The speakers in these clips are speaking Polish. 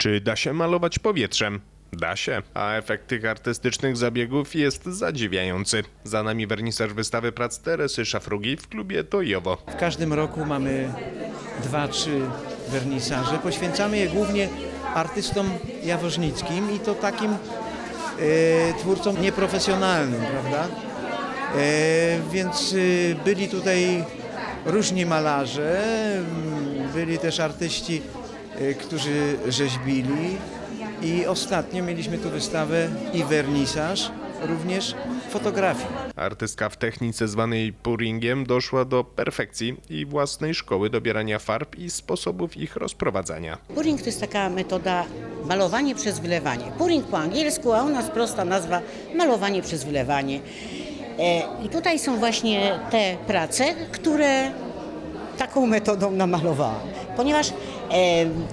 Czy da się malować powietrzem? Da się, a efekt tych artystycznych zabiegów jest zadziwiający. Za nami wernisaż wystawy prac Teresy Szafrugi w klubie Tojowo. W każdym roku mamy dwa, trzy wernisaże. Poświęcamy je głównie artystom jaworznickim i to takim e, twórcom nieprofesjonalnym, prawda? E, więc e, byli tutaj różni malarze, byli też artyści, którzy rzeźbili i ostatnio mieliśmy tu wystawę i wernisaż, również fotografii. Artystka w technice zwanej puringiem doszła do perfekcji i własnej szkoły dobierania farb i sposobów ich rozprowadzania. Puring to jest taka metoda malowanie przez wylewanie. Puring po angielsku, a u nas prosta nazwa malowanie przez wylewanie. E, I tutaj są właśnie te prace, które taką metodą namalowałam. Ponieważ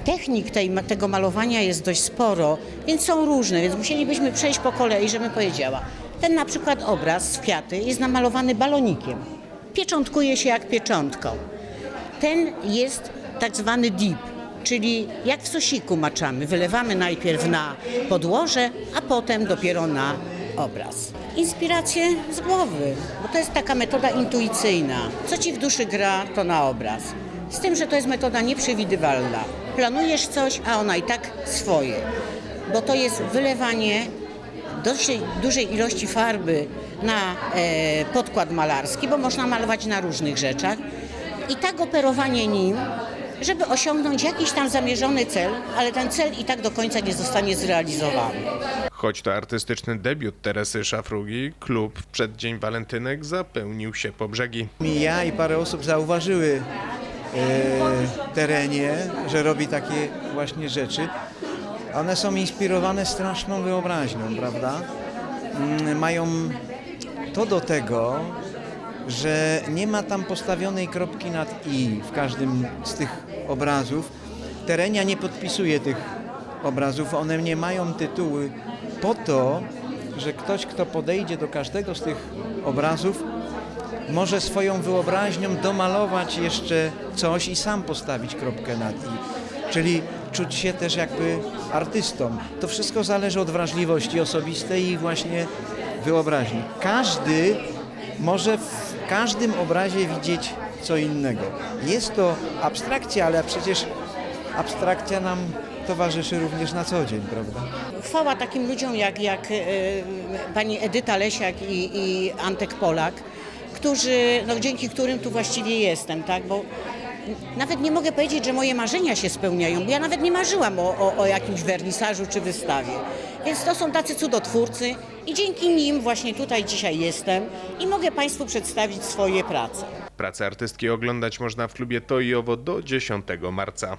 technik tej, tego malowania jest dość sporo, więc są różne, więc musielibyśmy przejść po kolei, żebym powiedziała. Ten na przykład obraz z kwiaty jest namalowany balonikiem. Pieczątkuje się jak pieczątką. Ten jest tak zwany dip, czyli jak w sosiku maczamy. Wylewamy najpierw na podłoże, a potem dopiero na obraz. Inspiracje z głowy, bo to jest taka metoda intuicyjna. Co ci w duszy gra, to na obraz. Z tym, że to jest metoda nieprzewidywalna. Planujesz coś, a ona i tak swoje. Bo to jest wylewanie dosyć dużej ilości farby na e, podkład malarski, bo można malować na różnych rzeczach. I tak operowanie nim, żeby osiągnąć jakiś tam zamierzony cel, ale ten cel i tak do końca nie zostanie zrealizowany. Choć to artystyczny debiut Teresy Szafrugi, klub w przeddzień walentynek zapełnił się po brzegi. I ja i parę osób zauważyły terenie, że robi takie właśnie rzeczy. One są inspirowane straszną wyobraźnią, prawda? Mm, Mają to do tego, że nie ma tam postawionej kropki nad i w każdym z tych obrazów. Terenia nie podpisuje tych obrazów, one nie mają tytuły po to, że ktoś, kto podejdzie do każdego z tych obrazów, może swoją wyobraźnią domalować jeszcze coś i sam postawić kropkę nad i. Czyli czuć się też jakby artystą. To wszystko zależy od wrażliwości osobistej i właśnie wyobraźni. Każdy może w każdym obrazie widzieć co innego. Jest to abstrakcja, ale przecież abstrakcja nam towarzyszy również na co dzień, prawda? Chwała takim ludziom jak, jak e, pani Edyta Lesiak i, i Antek Polak, którzy, no, dzięki którym tu właściwie jestem, tak? Bo nawet nie mogę powiedzieć, że moje marzenia się spełniają, bo ja nawet nie marzyłam o, o, o jakimś wernisażu czy wystawie. Więc to są tacy cudotwórcy i dzięki nim właśnie tutaj dzisiaj jestem i mogę Państwu przedstawić swoje prace. Pracę artystki oglądać można w klubie Tojowo do 10 marca.